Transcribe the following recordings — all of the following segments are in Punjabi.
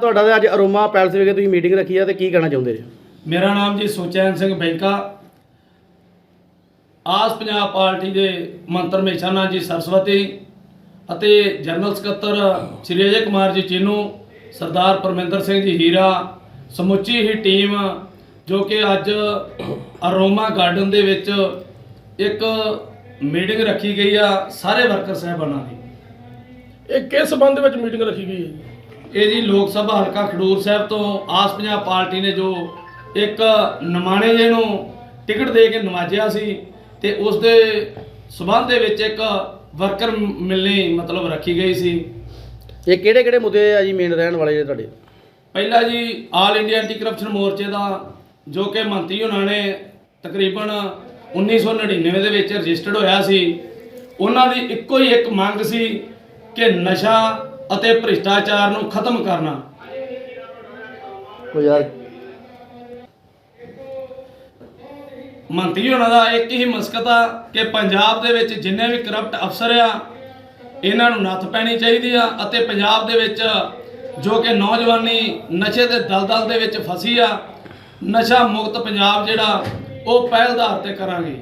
ਤੁਹਾਡਾ ਤੇ ਅੱਜ ਅਰੋਮਾ ਪੈਲਸ ਵਿਖੇ ਤੁਸੀਂ ਮੀਟਿੰਗ ਰੱਖੀ ਆ ਤੇ ਕੀ ਕਹਿਣਾ ਚਾਹੁੰਦੇ ਜੀ? ਮੇਰਾ ਨਾਮ ਜੀ ਸੁਚੈਨ ਸਿੰਘ ਬੈਂਕਾ। ਆਸ ਪੰਜਾਬ ਪਾਰਟੀ ਦੇ ਮੰਤਰ ਮੇਸ਼ਾਨਾ ਜੀ ਸਰਸਵਤੀ ਅਤੇ ਜਨਰਲ ਸਕੱਤਰ ਸ਼੍ਰੀ ਅਜੇ ਕੁਮਾਰ ਜੀ ਚੀਨੂ ਸਰਦਾਰ ਪਰਮਿੰਦਰ ਸਿੰਘ ਜੀ ਹੀਰਾ ਸਮੁੱਚੀ ਹੀ ਟੀਮ ਜੋ ਕਿ ਅੱਜ ਅਰੋਮਾ ਗਾਰਡਨ ਦੇ ਵਿੱਚ ਇੱਕ ਮੀਟਿੰਗ ਰੱਖੀ ਗਈ ਆ ਸਾਰੇ ਵਰਕਰ ਸਾਹਿਬਾਨਾਂ ਦੀ। ਇਹ ਕਿਸ ਸੰਬੰਧ ਵਿੱਚ ਮੀਟਿੰਗ ਰੱਖੀ ਗਈ ਹੈ ਜੀ? ਇਹ ਜੀ ਲੋਕ ਸਭਾ ਹਲਕਾ ਖਡੂਰ ਸਾਹਿਬ ਤੋਂ ਆਸ ਪੰਜਾਬ ਪਾਰਟੀ ਨੇ ਜੋ ਇੱਕ ਨਮਾਣੇ ਜੇ ਨੂੰ ਟਿਕਟ ਦੇ ਕੇ ਨਵਾਜਿਆ ਸੀ ਤੇ ਉਸ ਦੇ ਸਬੰਧ ਦੇ ਵਿੱਚ ਇੱਕ ਵਰਕਰ ਮਿਲਣੀ ਮਤਲਬ ਰੱਖੀ ਗਈ ਸੀ। ਇਹ ਕਿਹੜੇ ਕਿਹੜੇ ਮੁੱਦੇ ਆ ਜੀ ਮੇਨ ਰਹਿਣ ਵਾਲੇ ਜਿਹੜੇ ਤੁਹਾਡੇ? ਪਹਿਲਾ ਜੀ ਆਲ ਇੰਡੀਆ ਐਂਟੀ ਕਰਪਸ਼ਨ ਮੋਰਚੇ ਦਾ ਜੋ ਕਿ ਮੰਤਰੀ ਉਹਨਾਂ ਨੇ ਤਕਰੀਬਨ 1999 ਦੇ ਵਿੱਚ ਰਜਿਸਟਰਡ ਹੋਇਆ ਸੀ। ਉਹਨਾਂ ਦੀ ਇੱਕੋ ਹੀ ਇੱਕ ਮੰਗ ਸੀ ਕਿ ਨਸ਼ਾ ਅਤੇ ਭ੍ਰਿਸ਼ਟਾਚਾਰ ਨੂੰ ਖਤਮ ਕਰਨਾ। ਕੋਈ ਯਾਰ। ਮੰਤਰੀ ਉਹਨਾਂ ਦਾ ਇੱਕ ਹੀ ਮਸਕਤ ਆ ਕਿ ਪੰਜਾਬ ਦੇ ਵਿੱਚ ਜਿੰਨੇ ਵੀ ਕਰਪਟ ਅਫਸਰ ਆ ਇਹਨਾਂ ਨੂੰ ਨੱਥ ਪੈਣੀ ਚਾਹੀਦੀ ਆ ਅਤੇ ਪੰਜਾਬ ਦੇ ਵਿੱਚ ਜੋ ਕਿ ਨੌਜਵਾਨੀ ਨਸ਼ੇ ਦੇ ਦਲਦਲ ਦੇ ਵਿੱਚ ਫਸੀ ਆ ਨਸ਼ਾ ਮੁਕਤ ਪੰਜਾਬ ਜਿਹੜਾ ਉਹ ਪਹਿਲ ਦਾ ਤੇ ਕਰਾਂਗੇ।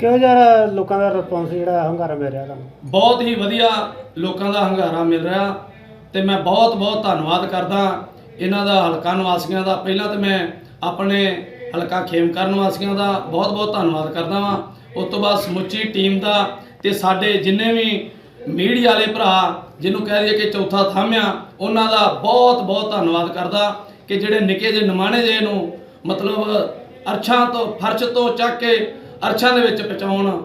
ਕਿਹੋ ਜਿਹਾ ਲੋਕਾਂ ਦਾ ਰਿਸਪੌਂਸ ਜਿਹੜਾ ਹੰਗਾਰਾ ਮਿਲ ਰਿਹਾ ਤੁਹਾਨੂੰ? ਬਹੁਤ ਹੀ ਵਧੀਆ ਲੋਕਾਂ ਦਾ ਹੰਗਾਰਾ ਮਿਲ ਰਿਹਾ ਤੇ ਮੈਂ ਬਹੁਤ ਬਹੁਤ ਧੰਨਵਾਦ ਕਰਦਾ ਇਹਨਾਂ ਦਾ ਹਲਕਾ ਨਿਵਾਸੀਆਂ ਦਾ। ਪਹਿਲਾਂ ਤੇ ਮੈਂ ਆਪਣੇ ਹਲਕਾ ਖੇਮਕਰਨ ਨਿਵਾਸੀਆਂ ਦਾ ਬਹੁਤ ਬਹੁਤ ਧੰਨਵਾਦ ਕਰਦਾ ਵਾਂ। ਉਸ ਤੋਂ ਬਾਅਦ ਸਮੁੱਚੀ ਟੀਮ ਦਾ ਤੇ ਸਾਡੇ ਜਿੰਨੇ ਵੀ ਮੀਡੀਆ ਵਾਲੇ ਭਰਾ ਜਿਹਨੂੰ ਕਹਿ ਦਈਏ ਕਿ ਚੌਥਾ ਥਾਮਿਆ, ਉਹਨਾਂ ਦਾ ਬਹੁਤ ਬਹੁਤ ਧੰਨਵਾਦ ਕਰਦਾ ਕਿ ਜਿਹੜੇ ਨਿੱਕੇ ਜਿਹੇ ਨਿਮਾਣੇ ਜਿਹੇ ਨੂੰ ਮਤਲਬ ਅਰਛਾਂ ਤੋਂ ਫਰਸ਼ ਤੋਂ ਚੱਕ ਕੇ ਅਰਛਾਂ ਦੇ ਵਿੱਚ ਪਹੁੰਚਾਉਣ।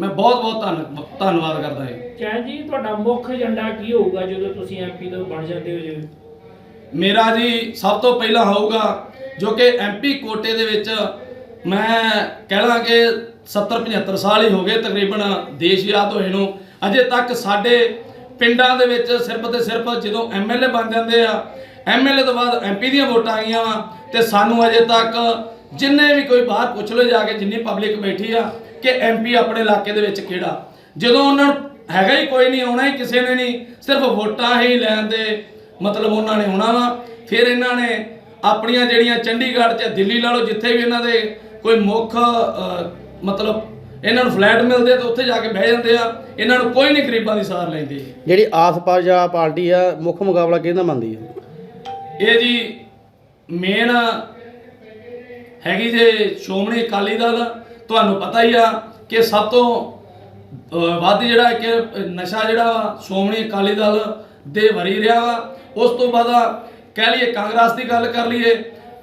ਮੈਂ ਬਹੁਤ ਬਹੁਤ ਧੰਨ ਧੰਨਵਾਦ ਕਰਦਾ ਹਾਂ। ਚੈਨ ਜੀ ਤੁਹਾਡਾ ਮੁੱਖ ਏਜੰਡਾ ਕੀ ਹੋਊਗਾ ਜਦੋਂ ਤੁਸੀਂ ਐਮਪੀ ਤੋਂ ਬਣ ਜਾਂਦੇ ਹੋ ਜੀ? ਮੇਰਾ ਜੀ ਸਭ ਤੋਂ ਪਹਿਲਾਂ ਹੋਊਗਾ ਜੋ ਕਿ ਐਮਪੀ ਕੋਟੇ ਦੇ ਵਿੱਚ ਮੈਂ ਕਹਿਣਾ ਕਿ 70 75 ਸਾਲ ਹੀ ਹੋ ਗਏ ਤਕਰੀਬਨ ਦੇਸ਼ ਯਾਦ ਹੋਏ ਨੂੰ। ਅਜੇ ਤੱਕ ਸਾਡੇ ਪਿੰਡਾਂ ਦੇ ਵਿੱਚ ਸਿਰਫ ਤੇ ਸਿਰਫ ਜਦੋਂ ਐਮਐਲਏ ਬਣ ਜਾਂਦੇ ਆ ਐਮਐਲਏ ਤੋਂ ਬਾਅਦ ਐਮਪੀ ਦੀਆਂ ਵੋਟਾਂ ਆਈਆਂ ਵਾ ਤੇ ਸਾਨੂੰ ਅਜੇ ਤੱਕ ਜਿੰਨੇ ਵੀ ਕੋਈ ਬਾਹਰ ਪੁੱਛ ਲਓ ਜਾ ਕੇ ਜਿੰਨੀ ਪਬਲਿਕ ਬੈਠੀ ਆ ਕਿ ਐਮਪੀ ਆਪਣੇ ਇਲਾਕੇ ਦੇ ਵਿੱਚ ਕਿਹੜਾ। ਜਦੋਂ ਉਹਨਾਂ ਨੂੰ ਹੈਗਾ ਹੀ ਕੋਈ ਨਹੀਂ ਆਉਣਾ ਹੀ ਕਿਸੇ ਨੇ ਨਹੀਂ ਸਿਰਫ ਵੋਟਾਂ ਹੀ ਲੈਣ ਦੇ ਮਤਲਬ ਉਹਨਾਂ ਨੇ ਆਉਣਾ ਵਾ। ਫਿਰ ਇਹਨਾਂ ਨੇ ਆਪਣੀਆਂ ਜਿਹੜੀਆਂ ਚੰਡੀਗੜ੍ਹ ਚ ਦਿੱਲੀ ਲਾ ਲਓ ਜਿੱਥੇ ਵੀ ਇਹਨਾਂ ਦੇ ਕੋਈ ਮੁੱਖ ਮਤਲਬ ਇਹਨਾਂ ਨੂੰ ਫਲੈਟ ਮਿਲਦੇ ਤੇ ਉੱਥੇ ਜਾ ਕੇ ਬਹਿ ਜਾਂਦੇ ਆ। ਇਹਨਾਂ ਨੂੰ ਕੋਈ ਨਹੀਂ ਗਰੀਬਾਂ ਦੀ ਸਾਰ ਲੈਂਦੇ। ਜਿਹੜੀ ਆਸ ਪਾਜਾ ਪਾਰਟੀ ਆ ਮੁੱਖ ਮੁਕਾਬਲਾ ਕਿਹਦਾ ਮੰਨਦੀ ਆ? ਇਹ ਜੀ ਮੇਨ ਹੈਗੀ ਜੇ ਸ਼੍ਰੋਮਣੀ ਅਕਾਲੀ ਦਲ, ਤੁਹਾਨੂੰ ਪਤਾ ਹੀ ਆ ਕਿ ਸਭ ਤੋਂ ਵੱਧ ਜਿਹੜਾ ਕਿ ਨਸ਼ਾ ਜਿਹੜਾ ਵਾ ਸ਼੍ਰੋਮਣੀ ਅਕਾਲੀ ਦਲ ਦੇ ਵਰੀ ਰਿਹਾ ਵਾ, ਉਸ ਤੋਂ ਬਾਅਦ ਕਹਿ ਲਈਏ ਕਾਂਗਰਸ ਦੀ ਗੱਲ ਕਰ ਲਈਏ,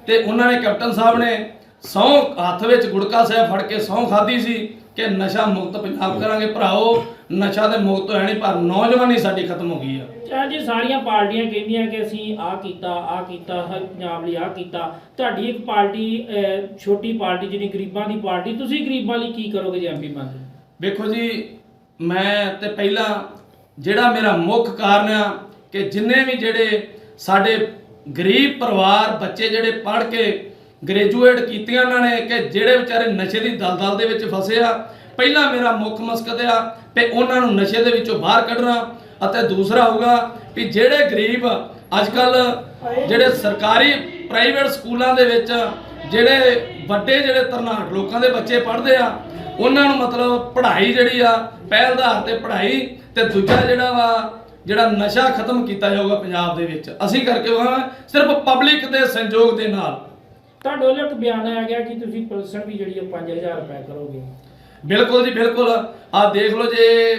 ਤੇ ਉਹਨਾਂ ਨੇ ਕੈਪਟਨ ਸਾਹਿਬ ਨੇ ਸਹੁੰ ਹੱਥ ਵਿੱਚ ਗੁੜਕਾ ਸਾਹਿਬ ਫੜ ਕੇ ਸਹੁੰ ਖਾਧੀ ਸੀ ਕਿ ਨਸ਼ਾ ਮੁਕਤ ਪੰਜਾਬ ਕਰਾਂਗੇ ਭਰਾਓ ਨਸ਼ਾ ਤੇ ਮੁਕਤ ਹੋਇਆ ਨਹੀਂ ਪਰ ਨੌਜਵਾਨੀ ਸਾਡੀ ਖਤਮ ਹੋ ਗਈ ਆ। ਚੈਨ ਜੀ ਸਾਰੀਆਂ ਪਾਰਟੀਆਂ ਕਹਿੰਦੀਆਂ ਕਿ ਅਸੀਂ ਆਹ ਕੀਤਾ ਆਹ ਕੀਤਾ ਹਰ ਪੰਜਾਬ ਲਈ ਆਹ ਕੀਤਾ। ਤੁਹਾਡੀ ਇੱਕ ਪਾਰਟੀ ਅਹ, ਛੋਟੀ ਪਾਰਟੀ ਜਿਹੜੀ ਗਰੀਬਾਂ ਦੀ ਪਾਰਟੀ ਤੁਸੀਂ ਗਰੀਬਾਂ ਲਈ ਕੀ ਕਰੋਗੇ ਜੇ ਐਮਪੀ ਬਣਦੇ ਵੇਖੋ ਜੀ ਮੈਂ ਤੇ ਪਹਿਲਾਂ ਜਿਹੜਾ ਮੇਰਾ ਮੁੱਖ ਕਾਰਨ ਆ ਕਿ ਜਿੰਨੇ ਵੀ ਜਿਹੜੇ ਸਾਡੇ ਗਰੀਬ ਪਰਿਵਾਰ ਬੱਚੇ ਜਿਹੜੇ ਪੜ੍ਹ ਕੇ ਗ੍ਰੈਜੂਏਟ ਕੀਤੀਆਂ ਉਹਨਾਂ ਨੇ ਕਿ ਜਿਹੜੇ ਵਿਚਾਰੇ ਨਸ਼ੇ ਦੀ ਦਲਦਲ ਦੇ ਵਿੱਚ ਫਸੇ ਆ, ਪਹਿਲਾ ਮੇਰਾ ਮੁੱਖ ਮਕਸਦ ਆ ਕਿ ਉਹਨਾਂ ਨੂੰ ਨਸ਼ੇ ਦੇ ਵਿੱਚੋਂ ਬਾਹਰ ਕੱਢਣਾ ਅਤੇ ਦੂਸਰਾ ਹੋਊਗਾ ਕਿ ਜਿਹੜੇ ਗਰੀਬ ਅੱਜ ਕੱਲ ਜਿਹੜੇ ਸਰਕਾਰੀ ਪ੍ਰਾਈਵੇਟ ਸਕੂਲਾਂ ਦੇ ਵਿੱਚ ਜਿਹੜੇ ਵੱਡੇ ਜਿਹੜੇ ਤਰਨਾਟ ਲੋਕਾਂ ਦੇ ਬੱਚੇ ਪੜ੍ਹਦੇ ਆ, ਉਹਨਾਂ ਨੂੰ ਮਤਲਬ ਪੜ੍ਹਾਈ ਜਿਹੜੀ ਆ ਪਹਿਲ ਆਧਾਰ ਤੇ ਪੜ੍ਹਾਈ ਤੇ ਦੂਜਾ ਜਿਹੜਾ ਵਾ, ਜਿਹੜਾ ਨਸ਼ਾ ਖਤਮ ਕੀਤਾ ਜਾਊਗਾ ਪੰਜਾਬ ਦੇ ਵਿੱਚ। ਅਸੀਂ ਕਰਕੇ ਵਾ ਸਿਰਫ ਪਬਲਿਕ ਦੇ ਸੰਯੋਗ ਦੇ ਨਾਲ। ਤੁਹਾਡੇ ਵੱਲੋਂ ਇੱਕ ਬਿਆਨ ਆਇਆ ਗਿਆ ਕਿ ਤੁਸੀਂ ਪਲਸਣ ਵੀ ਜਿਹੜੀ ਹੈ 5000 ਰੁਪਏ ਕਰੋਗੇ। ਬਿਲਕੁਲ ਜੀ, ਬਿਲਕੁਲ। ਆ ਦੇਖ ਲਓ ਜੇ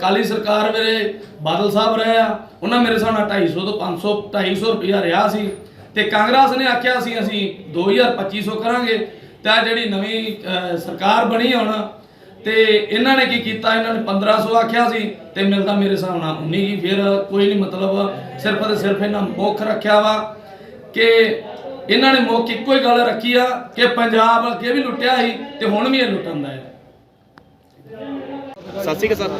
ਕਾਲੀ ਸਰਕਾਰ ਵੇਲੇ ਬਾਦਲ ਸਾਹਿਬ ਰਹੇ ਆ, ਉਹਨਾਂ ਮੇਰੇ ਹਿਸਾਬ 250 ਤੋਂ 500 250 ਰੁਪਇਆ ਰਿਹਾ ਸੀ। ਤੇ ਕਾਂਗਰਸ ਨੇ ਆਖਿਆ ਸੀ, ਅਸੀਂ 2000 2500 ਕਰਾਂਗੇ। ਤਾਂ ਜਿਹੜੀ ਨਵੀਂ ਸਰਕਾਰ ਬਣੀ ਹੁਣ, ਤੇ ਇਹਨਾਂ ਨੇ ਕੀ ਕੀਤਾ? ਇਹਨਾਂ ਨੇ 1500 ਆਖਿਆ ਸੀ, ਤੇ ਮਿਲਦਾ ਮੇਰੇ ਹਿਸਾਬ ਨਾਲ 19 ਹੀ ਫਿਰ ਕੋਈ ਨਹੀਂ ਮਤਲਬ, ਸਿਰਫ ਤੇ ਸਿਰਫ ਇਹਨਾਂ ਮੁੱਖ ਰੱਖਿਆ ਵਾ ਕਿ ਇਹਨਾਂ ਨੇ ਮੁੱਖ ਇੱਕੋ ਹੀ ਗੱਲ ਰੱਖੀ ਆ ਕਿ ਪੰਜਾਬ ਅੱਗੇ ਵੀ ਲੁੱਟਿਆ ਸੀ ਤੇ ਹੁਣ ਵੀ ਇਹ ਲੁੱਟਣ ਦਾ ਹੈ। ਸਤਿ ਸ਼੍ਰੀ ਅਕਾਲ ਸਰ।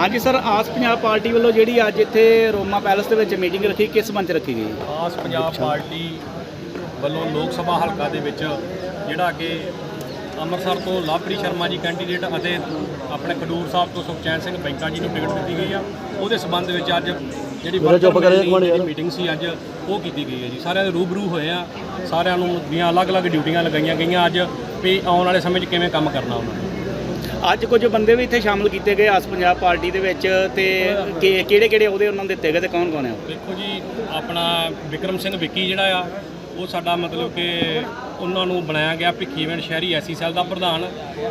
ਹਾਂਜੀ ਸਰ ਆਸ ਪੰਜਾਬ ਪਾਰਟੀ ਵੱਲੋਂ ਜਿਹੜੀ ਅੱਜ ਇੱਥੇ ਰੋਮਾ ਪੈਲਸ ਦੇ ਵਿੱਚ ਮੀਟਿੰਗ ਰੱਖੀ ਕਿਸ ਮੰਚ ਰੱਖੀ ਗਈ? ਆਸ ਪੰਜਾਬ ਪਾਰਟੀ ਵੱਲੋਂ ਲੋਕ ਸਭਾ ਹਲਕਾ ਦੇ ਵਿੱਚ ਜਿਹੜਾ ਕਿ ਅੰਮ੍ਰਿਤਸਰ ਤੋਂ ਲਵਪ੍ਰੀਤ ਸ਼ਰਮਾ ਜੀ ਕੈਂਡੀਡੇਟ ਅਤੇ ਆਪਣੇ ਖਡੂਰ ਸਾਹਿਬ ਤੋਂ ਸੁਖਚੈਨ ਸਿੰਘ ਬੈਂਕਾ ਜੀ ਨੂੰ ਟਿਕਟ ਦਿੱਤੀ ਗਈ ਆ। ਉਹਦੇ ਸਬੰਧ ਵਿੱਚ ਅੱਜ ਜਿਹੜੀ ਚੁੱਪ ਕਰਿਆ ਇੱਕ ਮਿੰਟ ਯਾਰ। ਮੀਟਿੰਗ ਸੀ ਅੱਜ ਉਹ ਕੀਤੀ ਗਈ ਹੈ ਜੀ ਸਾਰਿਆਂ ਦੇ ਰੂਬਰੂ ਹੋਏ ਆ ਸਾਰਿਆਂ ਨੂੰ ਦੀਆਂ ਅਲੱਗ-ਅਲੱਗ ਡਿਊਟੀਆਂ ਲਗਾਈਆਂ ਗਈਆਂ ਅੱਜ ਵੀ ਆਉਣ ਵਾਲੇ ਸਮੇਂ 'ਚ ਕਿਵੇਂ ਕੰਮ ਕਰਨਾ ਉਹਨਾਂ ਨੇ ਅੱਜ ਕੁਝ ਬੰਦੇ ਵੀ ਇੱਥੇ ਸ਼ਾਮਲ ਕੀਤੇ ਗਏ ਆਸ ਪੰਜਾਬ ਪਾਰਟੀ ਦੇ ਵਿੱਚ ਤੇ ਕਿਹੜੇ ਕਿਹੜੇ ਉਹਦੇ ਉਹਨਾਂ ਨੂੰ ਦਿੱਤੇ ਗਏ ਤੇ ਕੌਣ ਕੌਣ ਹੈ ਉਹ? ਦੇਖੋ ਜੀ ਆਪਣਾ ਵਿਕਰਮ ਸਿੰਘ ਵਿੱਕੀ ਜਿਹੜਾ ਆ ਉਹ ਸਾਡਾ ਮਤਲਬ ਕਿ ਉਹਨਾਂ ਨੂੰ ਬਣਾਇਆ ਗਿਆ ਭਿੱਖੀਵਿੰਡ ਸ਼ਹਿਰੀ ਐਸੀ ਸੈੱਲ ਦਾ ਪ੍ਰਧਾਨ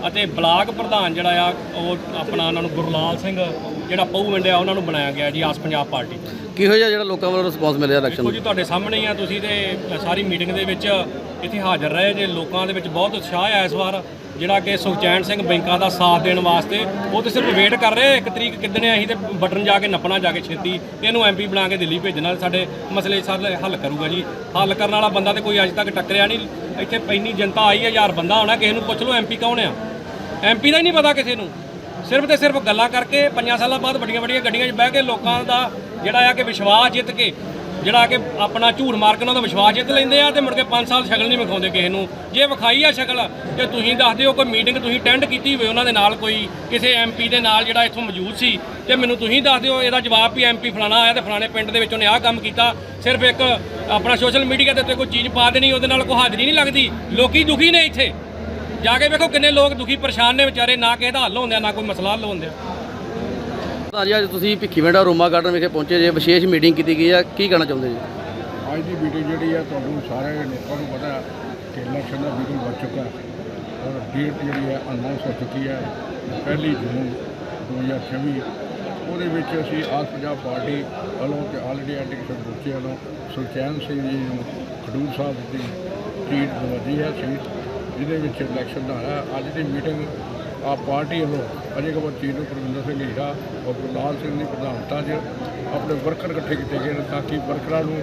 ਅਤੇ ਬਲਾਕ ਪ੍ਰਧਾਨ ਜਿਹੜਾ ਆ ਉਹ ਆਪਣਾ ਉਹਨਾਂ ਨੂੰ ਗੁਰਲਾਲ ਸਿੰਘ ਜਿਹੜਾ ਪਹੂ ਵਿੰਡ ਆ ਉਹਨਾਂ ਨੂੰ ਬਣਾਇਆ ਗਿਆ ਜੀ ਆਸ ਪੰਜਾਬ ਪਾਰਟੀ ਕਿਹੋ ਜਿਹਾ ਜਿਹੜਾ ਲੋਕਾਂ ਵੱਲੋਂ ਰਿਸਪੌਂਸ ਮਿਲਿਆ ਇਲੈਕਸ਼ਨ ਦੇਖੋ ਜੀ ਤੁਹਾਡੇ ਸਾਹਮਣੇ ਹੀ ਆ ਤੁਸੀਂ ਤੇ ਸਾਰੀ ਮੀਟਿੰਗ ਦੇ ਵਿੱਚ ਇੱਥੇ ਹਾਜ਼ਰ ਰਹੇ ਜੇ ਲੋਕਾਂ ਦੇ ਵਿੱਚ ਬਹੁਤ ਉਤਸ਼ਾਹ ਆ ਇਸ ਵਾਰ ਜਿਹੜਾ ਕਿ ਸੁਖਚੈਨ ਸਿੰਘ ਬੈਂਕਾਂ ਦਾ ਸਾਥ ਦੇਣ ਵਾਸਤੇ ਉਹ ਤੇ ਸਿਰਫ ਵੇਟ ਕਰ ਰਹੇ ਇੱਕ ਤਰੀਕ ਕਿਦਣੇ ਅਸੀਂ ਤੇ ਬਟਨ ਜਾ ਕੇ ਨੱਪਣਾ ਜਾ ਕੇ ਛੇਤੀ ਇਹਨੂੰ ਐਮਪੀ ਬਣਾ ਕੇ ਦਿੱਲੀ ਭੇਜਣਾ ਸਾਡੇ ਮਸਲੇ ਸਾਰੇ ਹੱਲ ਕਰੂਗਾ ਜੀ। ਹੱਲ ਕਰਨ ਵਾਲਾ ਬੰਦਾ ਤੇ ਕੋਈ ਅੱਜ ਤੱਕ ਟੱਕਰਿਆ ਨਹੀਂ ਇੱਥੇ ਇੰਨੀ ਜਨਤਾ ਆਈ ਹੈ ਹਜ਼ਾਰ ਬੰਦਾ ਹੋਣਾ ਕਿਸੇ ਨੂੰ ਪੁੱਛ ਲਓ ਐਮਪੀ ਕੌਣ ਆ? ਐਮਪੀ ਦਾ ਹੀ ਨਹੀਂ ਪਤਾ ਕਿਸੇ ਨੂੰ। ਸਿਰਫ ਤੇ ਸਿਰਫ ਗੱਲਾਂ ਕਰਕੇ ਪੰਜਾਂ ਸਾਲਾਂ ਬਾਅਦ ਵੱਡੀਆਂ ਵੱਡੀਆਂ ਗੱਡੀਆਂ 'ਚ ਬਹਿ ਕੇ ਲੋਕਾਂ ਦਾ ਜਿਹੜਾ ਆ ਕਿ ਵਿਸ਼ਵਾਸ ਜਿੱਤ ਕੇ, ਜਿਹੜਾ ਕਿ ਆਪਣਾ ਝੂਠ ਮਾਰ ਕੇ ਉਹਨਾਂ ਦਾ ਵਿਸ਼ਵਾਸ ਜਿੱਤ ਲੈਂਦੇ ਆ ਤੇ ਮੁੜ ਕੇ 5 ਸਾਲ ਸ਼ਕਲ ਨਹੀਂ ਵਿਖਾਉਂਦੇ ਕਿਸੇ ਨੂੰ। ਜੇ ਵਿਖਾਈ ਆ ਸ਼ਕਲ ਤੇ ਤੁਸੀਂ ਦੱਸ ਦਿਓ ਕੋਈ ਮੀਟਿੰਗ ਤੁਸੀਂ ਅਟੈਂਡ ਕੀਤੀ ਹੋਵੇ ਉਹਨਾਂ ਦੇ ਨਾਲ ਕੋਈ, ਕਿਸੇ ਐਮਪੀ ਦੇ ਨਾਲ ਜਿਹੜਾ ਇੱਥੋਂ ਮੌਜੂਦ ਸੀ, ਤੇ ਮੈਨੂੰ ਤੁਸੀਂ ਦੱਸ ਦਿਓ ਇਹਦਾ ਜਵਾਬ ਵੀ ਐਮਪੀ ਫਲਾਣਾ ਆਇਆ ਤੇ ਫਲਾਣੇ ਪਿੰਡ ਦੇ ਵਿੱਚ ਉਹਨੇ ਆਹ ਕੰਮ ਕੀਤਾ। ਸਿਰਫ ਇੱਕ ਆਪਣਾ ਸੋਸ਼ਲ ਮੀਡੀਆ ਦੇ ਉੱਤੇ ਕੋਈ ਚੀਜ਼ ਪਾ ਦੇਣੀ, ਉਹਦੇ ਨਾਲ ਕੋਈ ਹਾਜ਼ਰੀ ਨਹੀਂ ਲੱਗਦੀ। ਲੋਕੀ ਦੁਖੀ ਨੇ ਇੱਥੇ। ਜਾ ਕੇ ਵੇਖੋ ਕਿੰਨੇ ਲੋਕ ਦੁਖੀ ਪਰੇਸ਼ਾਨ ਨੇ ਵਿਚਾਰੇ ਨਾ ਕਿਸੇ ਦਾ ਹੱਲ ਹੁੰਦਿਆ ਨਾ ਕੋਈ ਮਸਲਾ ਹੱਲ ਹੁੰਦਿਆ ਅੱਜ ਅੱਜ ਤੁਸੀਂ ਭਿੱਖੀਵਿੰਡਾ ਰੋਮਾ ਗਾਰਡਨ ਵਿਖੇ ਪਹੁੰਚੇ ਜੇ ਵਿਸ਼ੇਸ਼ ਮੀਟਿੰਗ ਕੀਤੀ ਗਈ ਆ ਕੀ ਕਹਿਣਾ ਚਾਹੁੰਦੇ ਜੀ? ਅੱਜ ਦੀ ਮੀਟਿੰਗ ਜਿਹੜੀ ਆ ਤੁਹਾਨੂੰ ਸਾਰੇ ਲੋਕਾਂ ਨੂੰ ਪਤਾ ਹੈ ਕਿ ਇਲੈਕਸ਼ਨ ਦਾ ਮੀਟਿੰਗ ਵੱਜ ਚੁੱਕਾ ਔਰ ਡੇਟ ਜਿਹੜੀ ਹੈ ਅਨਾਉਂਸ ਹੋ ਚੁੱਕੀ ਹੈ ਪਹਿਲੀ ਜੂਨ 2026 ਉਹਦੇ ਵਿੱਚ ਅਸੀਂ ਆਸ ਪੰਜਾਬ ਪਾਰਟੀ ਵੱਲੋਂ ਤੇ ਆਲ ਇੰਡੀਆ ਐਂਟੀਕਸ਼ਨ ਮੋਰਚੇ ਵੱਲੋਂ ਸੁਲਚੈਨ ਸਿੰਘ ਜੀ ਨੂੰ ਖਡੂਰ ਸਾਹਿਬ ਦੀ ਸੀਟ ਦਵਾਈ ਹੈ ਸੀਟ ਜਿਹਦੇ ਵਿੱਚ ਇਲੈਕਸ਼ਨ ਦਾ ਹੈ ਅੱਜ ਦੀ ਮੀਟਿੰਗ ਆ ਪਾਰਟੀ ਵੱਲੋਂ ਅਜੇ ਕਬਰ ਚੀਨ ਨੂੰ ਪ੍ਰਵਿੰਦਰ ਸਿੰਘ ਹੀਰਾ ਔਰ ਗੁਰਲਾਲ ਸਿੰਘ ਦੀ ਪ੍ਰਧਾਨਤਾ 'ਚ ਆਪਣੇ ਵਰਕਰ ਇਕੱਠੇ ਕੀਤੇ ਗਏ ਨੇ ਤਾਂ ਕਿ ਵਰਕਰਾਂ ਨੂੰ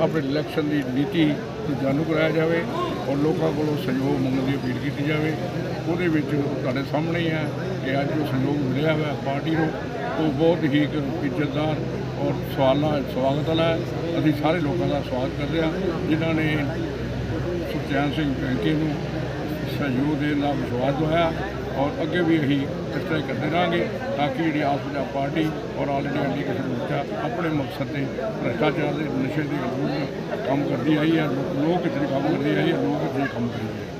ਆਪਣੇ ਇਲੈਕਸ਼ਨ ਦੀ ਨੀਤੀ ਨੂੰ ਜਾਣੂ ਕਰਾਇਆ ਜਾਵੇ ਔਰ ਲੋਕਾਂ ਕੋਲੋਂ ਸਹਿਯੋਗ ਮੰਗਣ ਦੀ ਅਪੀਲ ਕੀਤੀ ਜਾਵੇ। ਉਹਦੇ ਵਿੱਚ ਤੁਹਾਡੇ ਸਾਹਮਣੇ ਹੀ ਹੈ ਕਿ ਅੱਜ ਜੋ ਸਹਿਯੋਗ ਮਿਲਿਆ ਹੋਇਆ ਪਾਰਟੀ ਨੂੰ, ਉਹ ਬਹੁਤ ਹੀ ਇੱਕ ਇੱਜ਼ਤਦਾਰ ਔਰ ਸਵਾਲਾਂ ਸਵਾਗਤ ਵਾਲਾ ਹੈ। ਅਸੀਂ ਸਾਰੇ ਲੋਕਾਂ ਦਾ ਸਵਾਗਤ ਕਰਦੇ ਹਾਂ, ਜਿਨ੍ਹਾਂ ਨੇ ਸੁਖਚੈਨ ਸਿੰਘ ਬੈਂਕੇ ਨੂੰ ਸਹਿਯੋਗ ਦੇਣ ਦਾ ਵਿਸ਼ਵਾਸ ਦਵਾਇਆ ਔਰ ਅੱਗੇ ਵੀ ਅਸੀਂ ਇਸ ਤਰ੍ਹਾਂ ਹੀ ਕਰਦੇ ਰਹਾਂਗੇ ਤਾਂ ਕਿ ਜਿਹੜੀ ਆਪ ਪੰਜਾਬ ਪਾਰਟੀ ਔਰ ਆਲ ਇੰਡੀਆ ਐਂਟੀਕਸ਼ਨ ਮੋਰਚਾ ਆਪਣੇ ਮਕਸਦ ਤੇ ਭ੍ਰਿਸ਼ਟਾਚਾਰ ਦੇ ਨਸ਼ੇ ਦੇ ਵਿਰੁੱਧ ਕੰਮ ਕਰਦੀ ਆਈ ਹੈ, ਲੋਕ ਲੋਕ ਕੰਮ ਕਰਦੇ ਆਈ ਹੈ, ਲੋਕ ਇਸ ਕੰਮ ਕਰਦੇ ਆਏ